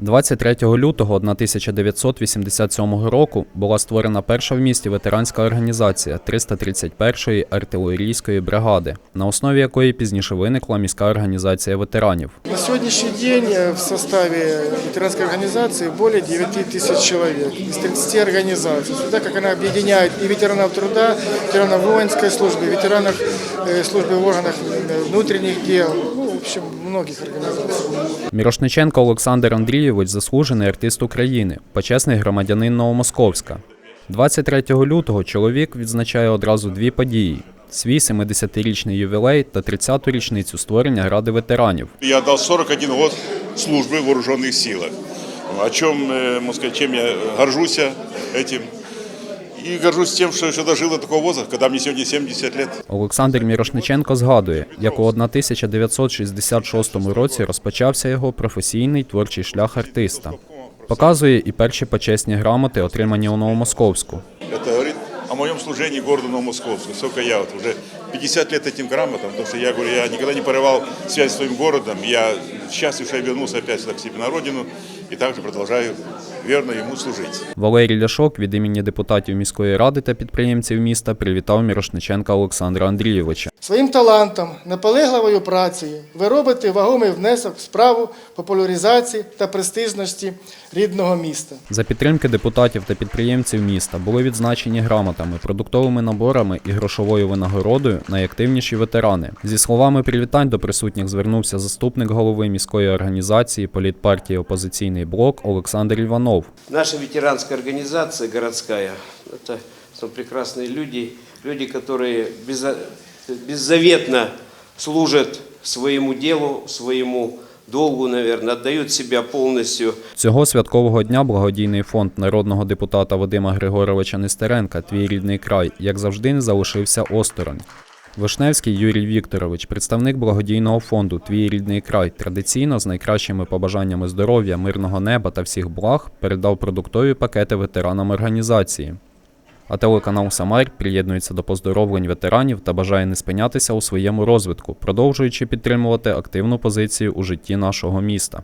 23 лютого 1987 року була створена перша в місті ветеранська організація 331-ї артилерійської бригади, на основі якої пізніше виникла міська організація ветеранів. На сегодняшний день э, в составе ветеранской организации более 9 тысяч человек из 30 организаций. Сюда как она объединяет и ветеранов труда, ветеранов воинской службы, ветеранов э, службы в органах э, внутренних дел, ну, в общем, многих организаций. Мірошниченко Олександр Андрійович заслужений артист України, почесний громадянин Новомосковська. 23 лютого чоловік відзначає одразу дві події: свій 70-річний ювілей та 30-ту річницю створення Ради ветеранів. Я дал 41 год службы в вооруженных силах. О чем, э, можно сказать, чем я горжусь этим. И горжусь тем, что еще дожил до такого возраста, когда мне сегодня 70 лет. Олександр Мірошниченко згадує, як у 1966 році розпочався його професійний творчий шлях артиста. Показує і перші почесні грамоти, отримані у Новомосковську. Это говорит о моем служении городу Новомосковску. Сколько я вот уже 50 лет этим грамотам, потому что я говорю, я никогда не порывал связь с своим городом. Я счастлив, что я вернулся опять сюда к себе на родину и также продолжаю верно ему служить. Валерій Ляшок від імені депутатів міської ради та підприємців міста привітав Мірошниченка Олександра Андрійовича. Своїм талантом, наполегливою працею ви робите вагомий внесок в справу популяризації та престижності рідного міста. За підтримки депутатів та підприємців міста були відзначені грамотами, продуктовими наборами і грошовою винагородою найактивніші ветерани. Зі словами привітань до присутніх звернувся заступник голови міської організації політпартії Опозиційний блок Олександр Іванов. Наша ветеранская организация городская, это что прекрасные люди, люди, которые безо- беззаветно служат своему делу, своему долгу, наверное, отдают себя полностью Цього святкового дня благодійний фонд народного депутата Вадима Григоровича Нестеренка Твій рідний край, як завжди, не залишився осторонь. Вишневський Юрій Вікторович, представник благодійного фонду Твій рідний край, традиційно з найкращими побажаннями здоров'я, мирного неба та всіх благ передав продуктові пакети ветеранам організації. А телеканал Самар приєднується до поздоровлень ветеранів та бажає не спинятися у своєму розвитку, продовжуючи підтримувати активну позицію у житті нашого міста.